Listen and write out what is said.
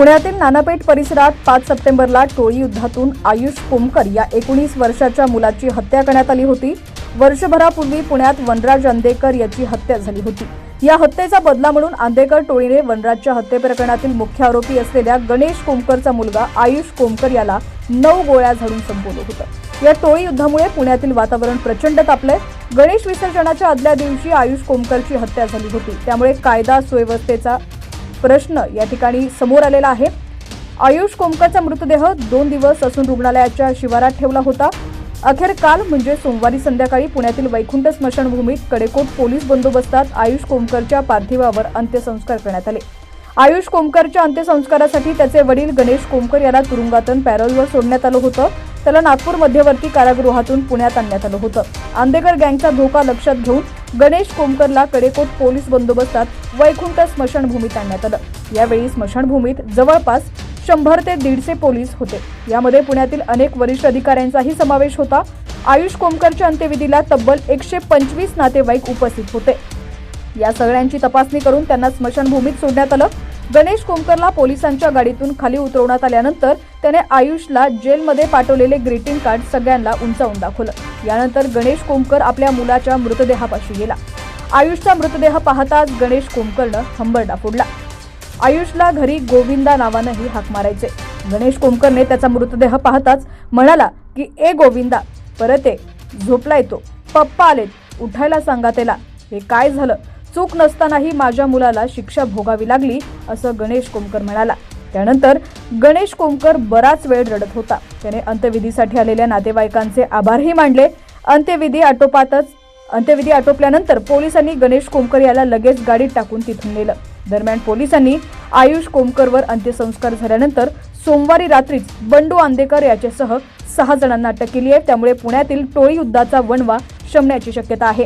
पुण्यातील नानापेठ परिसरात पाच सप्टेंबरला टोळी युद्धातून आयुष कोमकर या एकोणीस वर्षाच्या मुलाची हत्या करण्यात आली होती. वर्षभरापूर्वी पुण्यात वनराज अंदेकर याची हत्या झाली होती. या हत्येचा बदला म्हणून आंदेकर टोळीने वनराजच्या हत्येप्रकरणातील मुख्य आरोपी असलेल्या गणेश कोमकरचा मुलगा आयुष कोमकर याला नऊ गोळ्या झाडून संपवलं होतं. या टोळी युद्धामुळे पुण्यातील वातावरण प्रचंड तापलंय. गणेश विसर्जनाच्या आदल्या दिवशी आयुष कोमकरची हत्या झाली होती. त्यामुळे कायदा सुव्यवस्थेचा प्रश्न या ठिकाणी समोर आलेला आहे. आयुष कोमकरचा मृतदेह दोन दिवस असून रुग्णालयाच्या शिवारात ठेवला होता. अखेर काल म्हणजे सोमवारी संध्याकाळी पुण्यातील वैकुंठ स्मशानभूमीत कडेकोट पोलीस बंदोबस्तात आयुष कोमकरच्या पार्थिवावर अंत्यसंस्कार करण्यात आले. आयुष कोमकरच्या अंत्यसंस्कारासाठी त्याचे वडील गणेश कोमकर याला तुरुंगातून पॅरोलवर सोडण्यात आलं होतं. त्याला नागपूर मध्यवर्ती कारागृहातून पुण्यात आणण्यात आलं होतं. आंदेकर गँगचा धोका लक्षात घेऊन गणेश कोमकरला कडेकोट पोलीस बंदोबस्तात वैकुंठ स्मशानभूमीत आणण्यात आलं. यावेळी स्मशानभूमीत जवळपास शंभर ते दीडशे पोलीस होते. यामध्ये पुण्यातील अनेक वरिष्ठ अधिकाऱ्यांचाही समावेश होता. आयुष कोमकरच्या अंत्यविधीला तब्बल एकशे पंचवीस नातेवाईक उपस्थित होते. या सगळ्यांची तपासणी करून त्यांना स्मशानभूमीत सोडण्यात आलं. गणेश कोमकरला पोलिसांच्या गाडीतून खाली उतरवण्यात आल्यानंतर त्याने आयुषला जेलमध्ये पाठवलेले ग्रीटिंग कार्ड सगळ्यांना उंचावून दाखवलं. यानंतर गणेश कोमकर आपल्या मुलाच्या मृतदेहापाशी गेला. आयुषचा मृतदेह पाहताच गणेश कोमकरनं हंबरडा फोडला. आयुषला घरी गोविंदा नावानंही हाक मारायचे. गणेश कोमकरने त्याचा मृतदेह पाहताच म्हणाला की ए गोविंदा परत ये. झोपला येतो पप्पा आलेत. उठायला सांगा त्याला. हे काय झालं? चूक नसतानाही माझ्या मुलाला शिक्षा भोगावी लागली असं गणेश कोमकर म्हणाला. त्यानंतर गणेश कोमकर बराच वेळ रडत होता. त्याने अंत्यविधीसाठी आलेल्या नातेवाईकांचे आभारही मांडले अंत्यविधी आटोपातच अंत्यविधी आटोपल्यानंतर पोलिसांनी गणेश कोमकर याला लगेच गाडीत टाकून तिथून नेलं. दरम्यान पोलिसांनी आयुष कोमकरवर अंत्यसंस्कार झाल्यानंतर सोमवारी रात्रीच बंडू आंदेकर याच्यासह सहा जणांना अटक केली आहे. त्यामुळे पुण्यातील टोळी युद्धाचा वणवा शमण्याची शक्यता आहे.